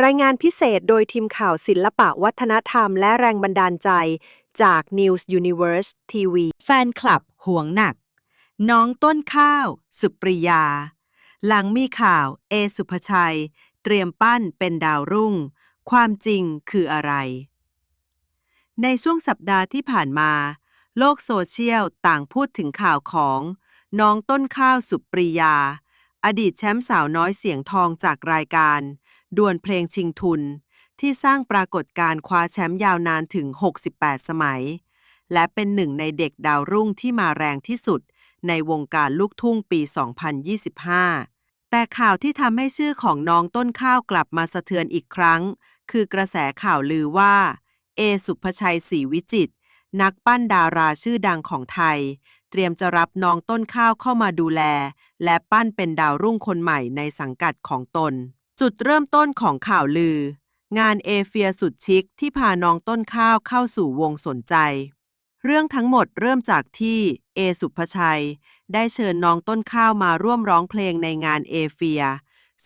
รายงานพิเศษโดยทีมข่าวศิลปะวัฒนธรรมและแรงบันดาลใจจาก News Universe TV แฟนคลับห่วงหนัก น้องต้นข้าว สุปริยา หลังมีข่าว เอสุภชัย เตรียมปั้นเป็นดาวรุ่ง ความจริงคืออะไร ในช่วงสัปดาห์ที่ผ่านมา โลกโซเชียลต่างพูดถึงข่าวของ น้องต้นข้าวสุปริยา อดีตแชมป์สาวน้อยเสียงทองจากรายการ ดวลเพลงชิงทุน ที่สร้างปรากฏการ์คว้าแชมป์ยาวนานถึง 68 สมัย และเป็นหนึ่งในเด็กดาวรุ่งที่มาแรงที่สุดในวงการลูกทุ่งปี 2025 แต่ข่าวที่ทำให้ชื่อของน้องต้นข้าวกลับมาสะเทือนอีกครั้ง คือกระแสข่าวลือว่า เอสุภชัยศรีวิจิต นักปั้นดาราชื่อดังของไทย เตรียมจะรับน้องต้นข้าวเข้ามาดูแล และปั้นเป็นดาวรุ่งคนใหม่ในสังกัดของตน จุดเริ่มต้นของข่าวลือ งานเอเฟียสุดชิคที่พาน้องต้นข้าวเข้าสู่วงสนใจ เรื่องทั้งหมดเริ่มจากที่เอสุภชัย ได้เชิญน้องต้นข้าวมาร่วมร้องเพลงในงานเอเฟีย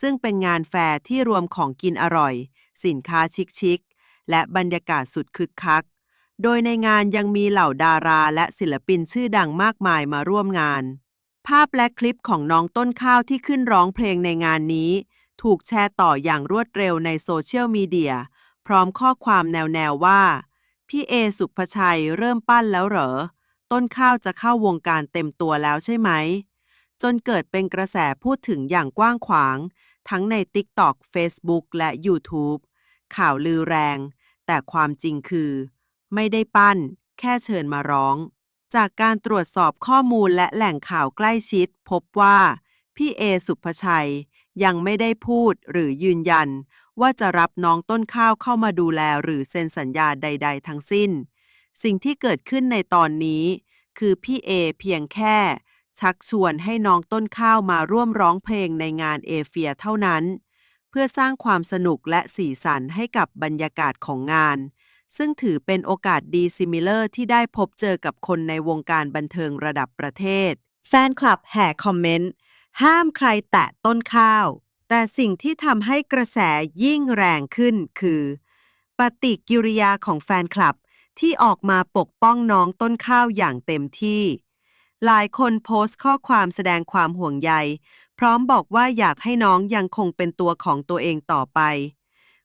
ซึ่งเป็นงานแฟร์ที่รวมของกินอร่อย สินค้าชิคๆและบรรยากาศสุดคึกคัก โดยในงานยังมีเหล่าดาราและศิลปินชื่อดังมากมายมาร่วมงาน ภาพและคลิปของน้องต้นข้าวที่ขึ้นร้องเพลงในงานนี้ ถูกแชร์ต่ออย่างรวดเร็วในโซเชียลมีเดีย พร้อมข้อความแนวๆว่า พี่เอสุภชัยเริ่มปั้นแล้วเหรอ ต้นข้าวจะเข้าวงการเต็มตัวแล้วใช่ไหม จนเกิดเป็นกระแสพูดถึงอย่างกว้างขวาง ทั้งใน TikTok Facebook และ YouTube ข่าวลือแรง แต่ความจริงคือ ไม่ได้ปั้น แค่เชิญมาร้อง จากการตรวจสอบข้อมูลและแหล่งข่าวใกล้ชิด พบว่า พี่เอสุภชัย ยังไม่ได้พูดหรือยืนยัน ว่าจะรับน้องต้นข้าวเข้ามาดูแลหรือเซ็นสัญญาใด ๆ ทั้งสิ้น สิ่งที่เกิดขึ้นในตอนนี้ คือพี่เอเพียงแค่ ชักชวนให้น้องต้นข้าวมาร่วมร้องเพลงในงานเอเฟียเท่านั้น เพื่อสร้างความสนุกและสีสันให้กับบรรยากาศของงาน ซึ่งถือเป็นโอกาสดีซิมิเลอร์ที่ได้พบเจอกับคนในวงการบันเทิงระดับประเทศ แฟนคลับแห่คอมเมนต์ ห้ามใครแตะต้นข้าว แต่สิ่งที่ทำให้กระแสยิ่งแรงขึ้นคือ ปฏิกิริยาของแฟนคลับที่ออกมาปกป้องน้องต้นข้าวอย่างเต็มที่ หลายคนโพสต์ข้อความแสดงความห่วงใย พร้อมบอกว่าอยากให้น้องยังคงเป็นตัวของตัวเองต่อไป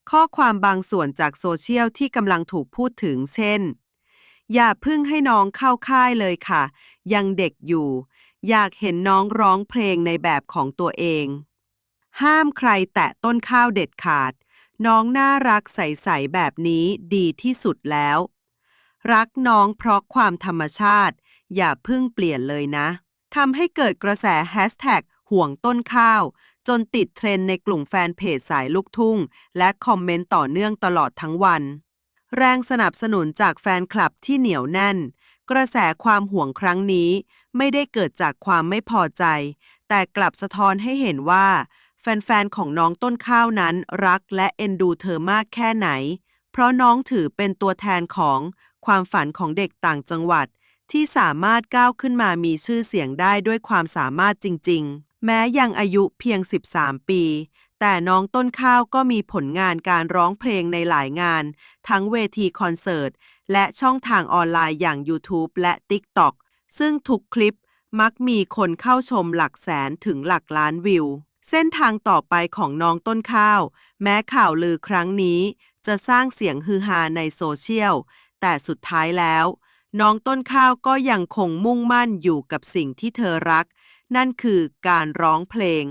ข้อความบางส่วนจากโซเชียลที่กำลังถูกพูดถึงเช่น อย่าพึ่งให้น้องเข้าค่ายเลยค่ะ ยังเด็กอยู่ อยากเห็นน้องร้องเพลงในแบบของตัวเอง ห้ามใครแตะต้นข้าวเด็ดขาด น้องน่ารักใสๆแบบนี้ดีที่สุดแล้ว รักน้องเพราะความธรรมชาติ อย่าเพึ่งเปลี่ยนเลยนะทำให้เกิดกระแสแฮชแท็กห่วงต้นข้าว จนติดเทรนในกลุ่มแฟนเพจสายลูกทุ่ง และคอมเมนต์ต่อเนื่องตลอดทั้งวัน แรงสนับสนุนจากแฟนคลับที่เหนียวแน่น กระแสความห่วงครั้งนี้ไม่ได้เกิดจากความไม่พอใจ แต่กลับสะท้อนให้เห็นว่า แฟนๆ ของน้องต้นข้าวนั้นรักและเอ็นดูเธอมากแค่ไหน เพราะน้องถือเป็นตัวแทนของความฝันของเด็กต่างจังหวัด ที่สามารถก้าวขึ้นมามีชื่อเสียงได้ด้วยความสามารถจริง ๆ แม้ยังอายุเพียง 13 ปี แต่น้องต้นข้าวก็มีผลงานการร้องเพลงในหลายงาน ทั้งเวทีคอนเสิร์ต และช่องทางออนไลน์อย่าง YouTube และ TikTok ซึ่งทุกคลิปมักมีคนเข้าชมหลักแสนถึงหลักล้านวิว เส้นทางต่อไปของน้องต้นข้าว แม้ข่าวลือครั้งนี้ จะสร้างเสียงฮือฮาในโซเชียล แต่สุดท้ายแล้ว น้องต้นข้าวก็ยังคงมุ่งมั่นอยู่กับสิ่งที่เธอรัก นั่นคือการร้องเพลง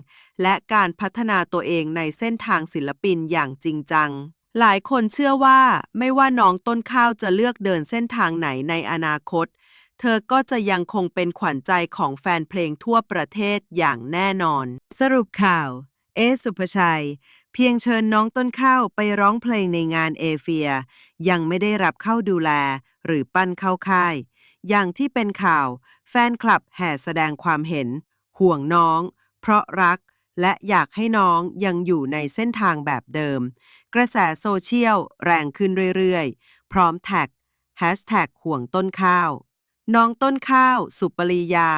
และการพัฒนาตัวเองในเส้นทางศิลปินอย่างจริงจัง หลายคนเชื่อว่าไม่ว่าน้องต้นข้าวจะเลือกเดินเส้นทางไหนในอนาคต เธอก็จะยังคงเป็นขวัญใจของแฟนเพลงทั่วประเทศอย่างแน่นอน สรุปข่าว เอสุภชัย เพียงเชิญน้องต้นข้าวไปร้องเพลงในงานเอเฟีย ยังไม่ได้รับเข้าดูแล หรือปั้นเข้าค่าย อย่างที่เป็นข่าว แฟนคลับแห่แสดงความเห็น ห่วงน้อง เพราะรัก และอยากให้น้องยังอยู่ในเส้นทางแบบเดิม กระแสโซเชียลแรงขึ้นเรื่อยๆ พร้อมแท็กแฮชแท็กห่วงต้นข้าว น้องต้นข้าว สุปรียา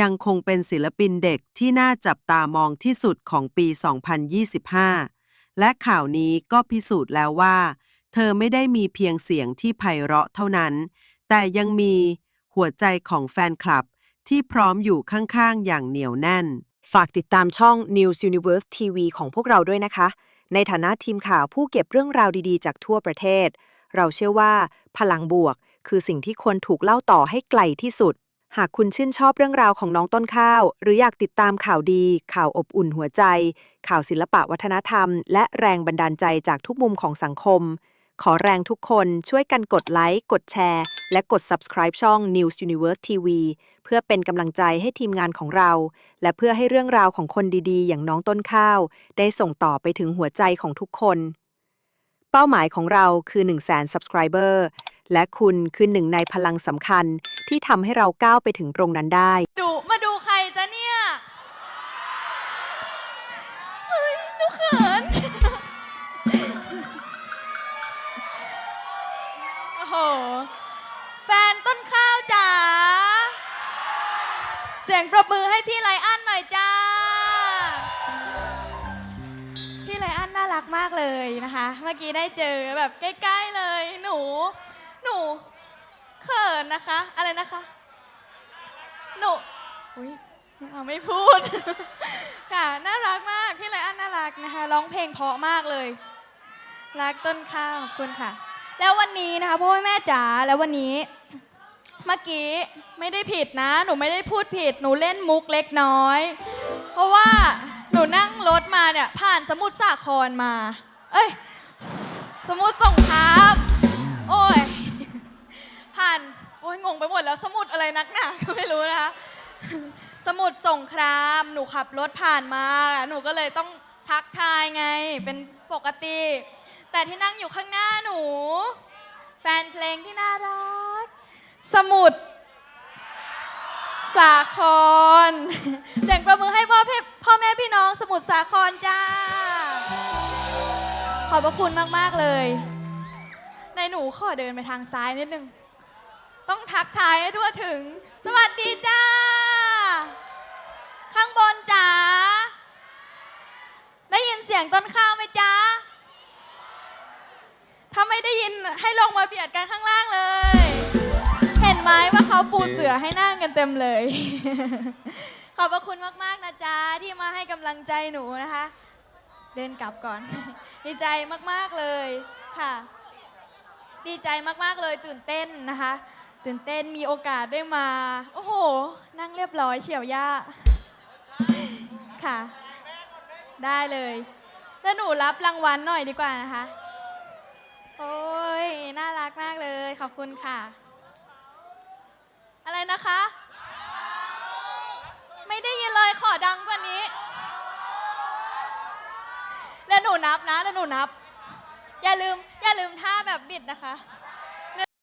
ยังคงเป็นศิลปินเด็กที่น่าจับตามองที่สุดของปี 2025 และข่าวนี้ก็พิสูจน์แล้วว่า เธอไม่ได้มีเพียงเสียงที่ไพเราะเท่านั้น แต่ยังมีหัวใจของแฟนคลับที่พร้อมอยู่ข้างๆ อย่างเหนียวแน่น ฝากติดตามช่อง News Universe TV ของพวกเราด้วยนะคะ ในฐานะทีมข่าวผู้เก็บเรื่องราวดีๆ จากทั่วประเทศ เราเชื่อว่า พลังบวก คือสิ่งที่ควรถูกเล่าต่อให้ไกลที่สุด หากคุณชื่นชอบเรื่องราวของน้องต้นข้าว หรืออยากติดตามข่าวดี ข่าวอบอุ่นหัวใจ ข่าวศิลปะวัฒนธรรม และแรงบันดาลใจจากทุกมุมของสังคม ขอแรงทุกคนช่วยกันกดไลค์กดแชร์ และกด subscribe ช่อง News Universe TV พื่อเป็นกำลังใจให้ทีมงานของเรา และเพื่อให้เรื่องราวของคนดีๆ อย่างน้องต้นข้าว ได้ส่งต่อไปถึงหัวใจของทุกคน เป้าหมายของเราคือ1 0 0 0 0แสน subscriber และคุณคือหนึ่งในพลังสำคัญที่ทำให้เราก้าวไปถึงตรงนั้นได้ดุ ยงปรบมือให้พี่ไลอ้อนหน่อยจ้า พี่ไลอ้อนน่ารักมากเลยนะคะ เมื่อกี้ได้เจอแบบใกล้ ๆเลย หนู หนูเขินนะคะ อะไรนะคะ หนูอุ้ยไม่เอาไม่พูด ค่ะ น่ารักมาก พี่ไลอ้อนน่ารักนะคะ ร้องเพลงเพราะมากเลย รักต้นข้าวขอบคุณค่ะ แล้ววันนี้นะคะพ่อแม่จ๋า แล้ววันนี้ เมื่อกี้ไม่ได้ผิดนะ หนูไม่ได้พูดผิด หนูเล่นมุกเล็กน้อย เพราะว่าหนูนั่งรถมาเนี่ย ผ่านสมุทรสาครมา เอ้ย สมุทรสงครามโอ้ย ผ่าน โอ้ยงงไปหมดแล้วสมุดอะไรนักหนาก็ไม่รู้นะคะ สมุดสงคราม หนูขับรถผ่านมา หนูก็เลยต้องทักทายไง เป็นปกติ แต่ที่นั่งอยู่ข้างหน้าหนู แฟนเพลงที่น่ารัก สมุดสาคร เสียงประมือให้พ่อพพ่อแม่พี่น้องสมุทรสาครจ้า ขอบพระคุณมาก ๆ เลย ในหนูขอเดินไปทางซ้ายนิดนึง ต้องทักทายให้ทั่วถึง สวัสดีจ้า ข้างบนจ๋า ได้ยินเสียงต้นข้าวไหมจ๊ะถ้าไม่ได้ยินให้ลงมาเบียดกันข้างล่างเลย เขาปูเสือให้นั่งกันเต็มเลย ขอบพระคุณมาก ๆ นะจ๊ะ ที่มาให้กำลังใจหนูนะคะ เดินกลับก่อน ดีใจมาก ๆ เลยค่ะ ดีใจมาก ๆ เลยตื่นเต้นนะคะ ตื่นเต้นมีโอกาสได้มา โอ้โห นั่งเรียบร้อยเฉียวย่าค่ะ ได้เลยแล้วหนูรับรางวัลหน่อยดีกว่านะคะ โอ้ย น่ารักมากเลย ขอบคุณค่ะ อะไรนะคะ ไม่ได้ยินเลยขอดังกว่านี้ แล้วห นับนะแล้วหนูนับ อย่าลืม อย่าลืมท่าแบบบิดนะคะ